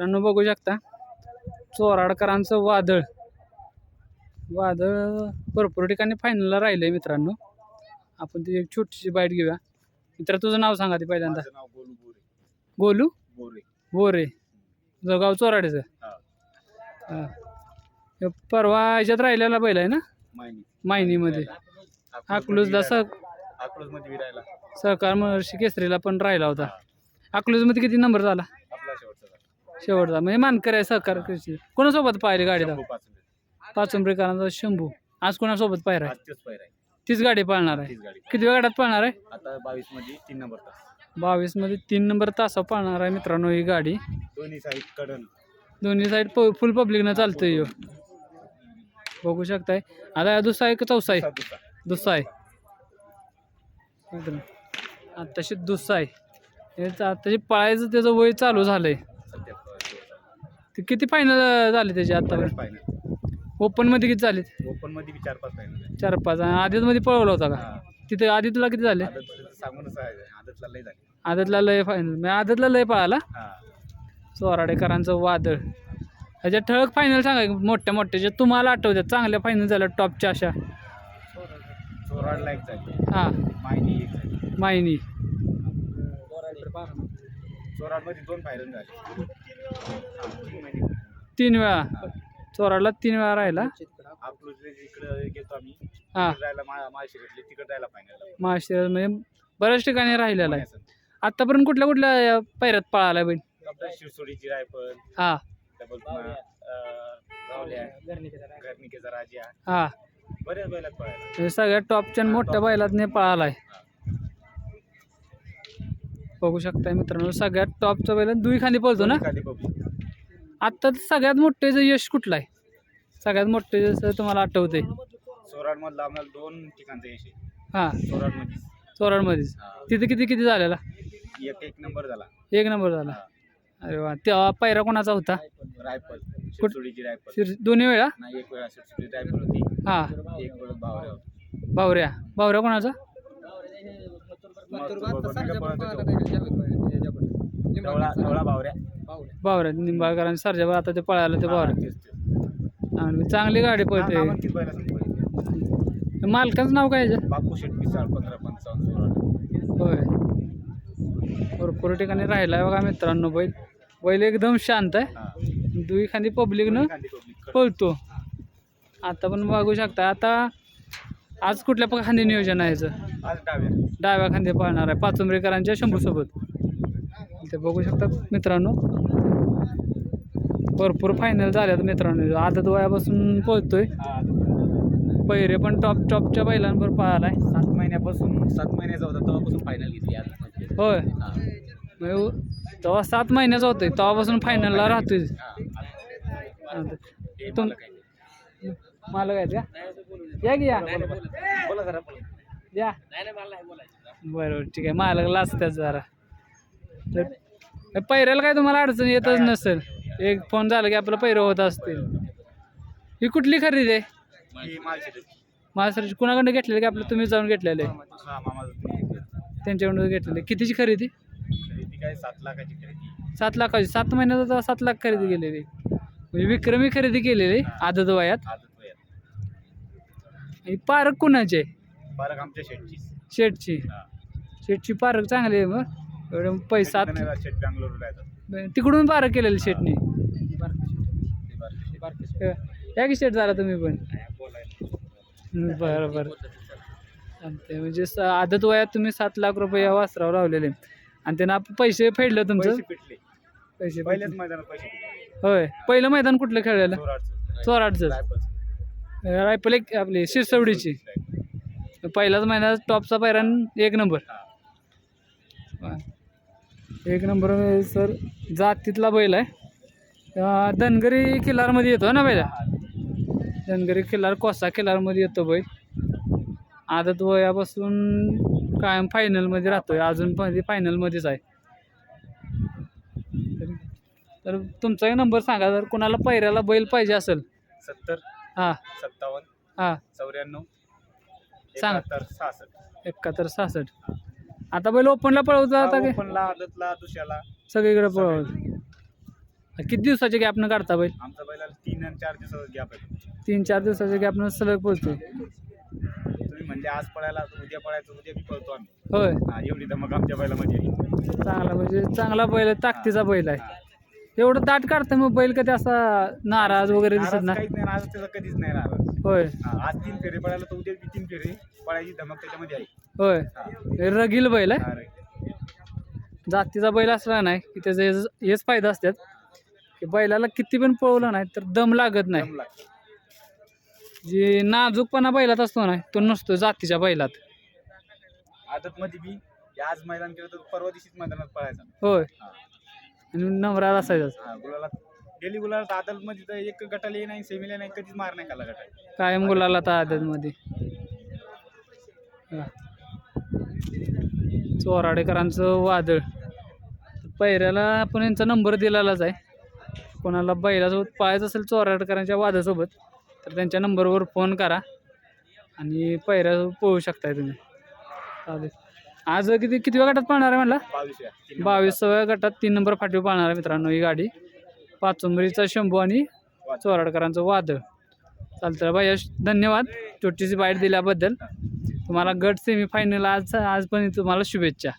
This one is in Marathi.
मित्रांनो बघू शकता. चोराडकरांचं वादळ. वादळ भरपूर ठिकाणी फायनलला राहिलंय मित्रांनो. आपण ती एक छोटीशी बाईट घेऊया. मित्र तुझं नाव सांगा ते पहिल्यांदा. गोलू बोरे. जगाव चोराडीचं? हा. परवा ह्याच्यात राहिलेला बैल आहे ना? मायनी. मायनीमध्ये. अकलूजला सह सहकार महर्षी केसरीला पण राहिला होता. अकलूजमध्ये किती नंबर झाला. शेवटचा. म्हणजे मानकर आहे सहकार कृषी. कोणासोबत पाहिली गाडी शंभू पाच मिनिट. पाचुंबरीकरांचा शंभू. आज कोणासोबत आज तेच गाडी पाळणार आहे. किती वेळ गाड्यात पाळणार आहे? आता बावीसमध्ये तीन नंबर तास. बावीसमध्ये तीन नंबर तासा पाळणार आहे मित्रांनो ही गाडी. दोन्ही साईड कडन. दोन्ही साईड प फुल पब्लिकनं चालतंय ह्यो. बघू शकताय. आता दुसरा आहे का चौसा आहे. दुसरा आहे. आत्ताशी दुसरा आहे. आत्ताशी पळायचं त्याचं वय चालू झालंय. ते किती फायनल झाले त्याचे आत्तापर्यंत फायनल ओपनमध्ये किती झाले ओपनमध्ये बी चार पाच फायनल चार पाच आणि आदितमध्ये पळवला होता का? हा. तिथे आदितला किती झाले? आदत सांगूनच आहे. आदतला लय झाली. आदतला लय फायनल आदतला लय पळाला? हा. चोराडेकरांचं वादळ. ह्याच्या ठळक फायनल सांगा की मोठ्या मोठ्या. जे तुम्हाला आठवत्यात चांगल्या फायनल झाल्या टॉपच्या अशा. चोराडला एक झाली. हां. मायनी एक झाली. मायनी. मध्ये दोन फायनल झाले. तीन वेळा. चोराडला तीन वेळा राहिला. इकडे गेलो आम्ही हां. जायला तिकडे जायला म्हणजे बऱ्याच ठिकाणी राहिलेला आहे. आत्तापर्यंत कुठल्या कुठल्या पैऱ्यात पळाला बैल आपल्या शिरसोडीची रायफल हां डबल पुन्हा अं, रावल्या घरनिकेचा राजा हां बऱ्याच बैलात पळायला म्हणजे सगळ्यात टॉपच्या आणि मोठ्या बैलात पळाला आहे बघू शकताय मित्रांनो सगळ्यात टॉपचा बैल दुई खाली पळतो ना? आत्ता सगळ्यात मोठे यश कुठलं आहे सगळ्यात मोठे जसं तुम्हाला आठवते चोराड मधला आम्हाला दोन ठिकाणचं यश आहे. हां. चोराडमध्ये चोराडमध्येच तिथे किती किती झालेला? एक एक नंबर झाला. एक नंबर झाला. अरे वा तेव्हा पैरा कोणाचा होता? रायफल. शिरसोडीची रायफल. शिर दोन्ही वेळा? एक वेळा शिरसोडी रायफल होती. हां. एक वेळ बावऱ्या. बावऱ्या कोणाचा? बावऱ्या. निंबाळकरांनी सरजा आता ते पळायला ते बावऱ्या. आणि चांगली गाडी पळते. मालकाचं नाव काय? बापू शेट पिसाळ पंधरा पंचावन्न होय. भरपूर ठिकाणी राहिला आहे बघा मित्रांनो बैल. बैल एकदम शांत आहे. हा. दुई खांदी पब्लिकनं पळतो. आता पण बघू शकता. आता आज कुठल्या प- खांदी नियोजन आहे याचं? आज डाव्या. डाव्या खांदे पळणार आहे. पाचुंबरीकरांच्या शंभूसोबत. ते बघू शकतात मित्रांनो. भरपूर फायनल झाल्यात मित्रांनो. आदत वयापासून हा, पहिरे पण टॉप टॉपच्या बैलांवर पळालाय. सात महिन्यापासून सात महिन्याचा होता तेव्हापासून फायनल घेतली आज. होय. हा. म्हणजे जेव्हा सात महिन्याचा होतोय. तेव्हापासून फायनलला राहतोय. हा. हे तुम- मला मला काय का? या की या? बोला. जरा बोला. या. बरोबर ठीक आहे. मालक लाजत्याच जरा. तर पैऱ्याला काय तुम्हाला अडचण येतच नसेल? एक फोन झाला की आपलं पैरं होत असतील. ही कुठली खरेदी आहे? ही माझ्या कुणाकडनं घेतलेलं की आपलं तुम्ही जाऊन घेतलेलं आहे? त्यांच्याकडून घेतलेलं. कितीची खरेदी? खरेदी काय सात लाखाची खरेदी. सात लाखाची. सात महिन्यात सात लाख खरेदी केलेली. म्हणजे विक्रमी खरेदी केलेली आदत वयात. पारक कुणाचे? पारक आमच्या शेटची. शेटची. हा. शेटची पारक चांगली आहे मग. एवढं पैसा शेट बँगलोरला येतात. तिकडून पारक केलेली शेटनी. या की शेट झाला तुम्ही पण? हम्म, बरं बरं. चालतंय म्हणजे स- आदत वयात तुम्ही सात लाख रुपये या वासरावर लावलेले. आणि त्यांना आप- पैसे फेडलं तुमचं? पैसे पिटले. पैसे पहिल्याच फेडले. मैदानात पैसे पिटले. होय पहिलं मैदान कुठलं खेळलेलं चोराडचं. रायफल एक आपली शिरसवडीची पहिलाच महिन्यात टॉपचा पैरान एक नंबर. एक नंबर सर. जातीतला बैल आहे. धनगरी किल्लारमध्ये येतो ना पहिला धनगरी किल्लार कोसा किल्लारमध्ये येतो बैल. आदत वयापासून कायम फायनलमध्ये राहतोय. अजून पण फायनलमध्येच आहे. तर- तर तुमचा नंबर सांगा जर कोणाला पैऱ्याला बैल पाहिजे असेल. सत्तर. हां. सत्तावन्न हां. चौऱ्याण्णव सांगा. एकाहत्तर सहासष्ट. एकाहत्तर सहासष्ट. आता बैल ओपनला पळवता आता काय? ओपनला आदतला दुसऱ्याला. सगळीकडे पळवत. किती दिवसाच्या गॅपनं काढता बैल? आमचा बैलाला तीन आणि चार दिवसाचा गॅप आहे. तीन चार दिवसाच्या गॅपनं सलग पोहोचतो तुम्ही म्हणजे आज पळायला उद्या पळायचं उद्या बी पळतो आम्ही. होय. हा एवढी धमक आमच्या बैलामध्ये. आहे. चांगला म्हणजे चांगला बैल आहे, ताकदीचा बैल आहे. एवढं दाट काढतं मग बैल कधी असा नाराज वगैरे दिसत नाराज ना काहीच नाही नाराज त्याचा कधीच नाही नाराज होय. हा, आज तीन फेरे पळायला तर उद्या बी तीन फेरे पळायची धमक त्याच्यामध्ये आहे. होय. हा. हे रगील बैल आहे. हा, रे. जातीचा बैल असला नाही की त्याचे हेच हेच फायदा असतात. की बैलाला किती पण पळवलं नाही तर दम लागत नाही. दम लागतो. जे नाजूकपणा बैलात असतो ना तो नसतो जातीच्या बैलात. आदत मध्ये बी हे आज मैदान केलं तर परवा दिवशीच मैदानात पळायचा. होय. हा. आणि नम्रात असायचाच. हा, गुलाला गेली गुलाला आदत मध्ये तर एक गटाला नाही सेमीला नाही कधीच मार नाही खाल्ला गटाला. कायम गुलाला तर आदतमध्ये हा. चोराडेकरांचं वादळ. पैऱ्याला आपण यांचा नंबर दिलेलाच आहे. कोणाला बैलासोबत पाहायचं असेल चोराडेकरांच्या वादासोबत तर त्यांच्या नंबरवर फोन करा आणि पैऱ्यासोबत पोहू शकताय तुम्ही. चालेल. आज किती किती गटात पाळणार आहे म्हणला? बावीस वेळा. तीन बावीसाव्या गटात तीन नंबर फाटीवर पाळणार आहे मित्रांनो ही गाडी. पाचुंबरीचा शंभू आणि चोराडकरांचं वादळ चालतं बाई धन्यवाद. छोटीशी बाईट दिल्याबद्दल. तुम्हाला गट सेमीफायनल आज आज पण तुम्हाला शुभेच्छा.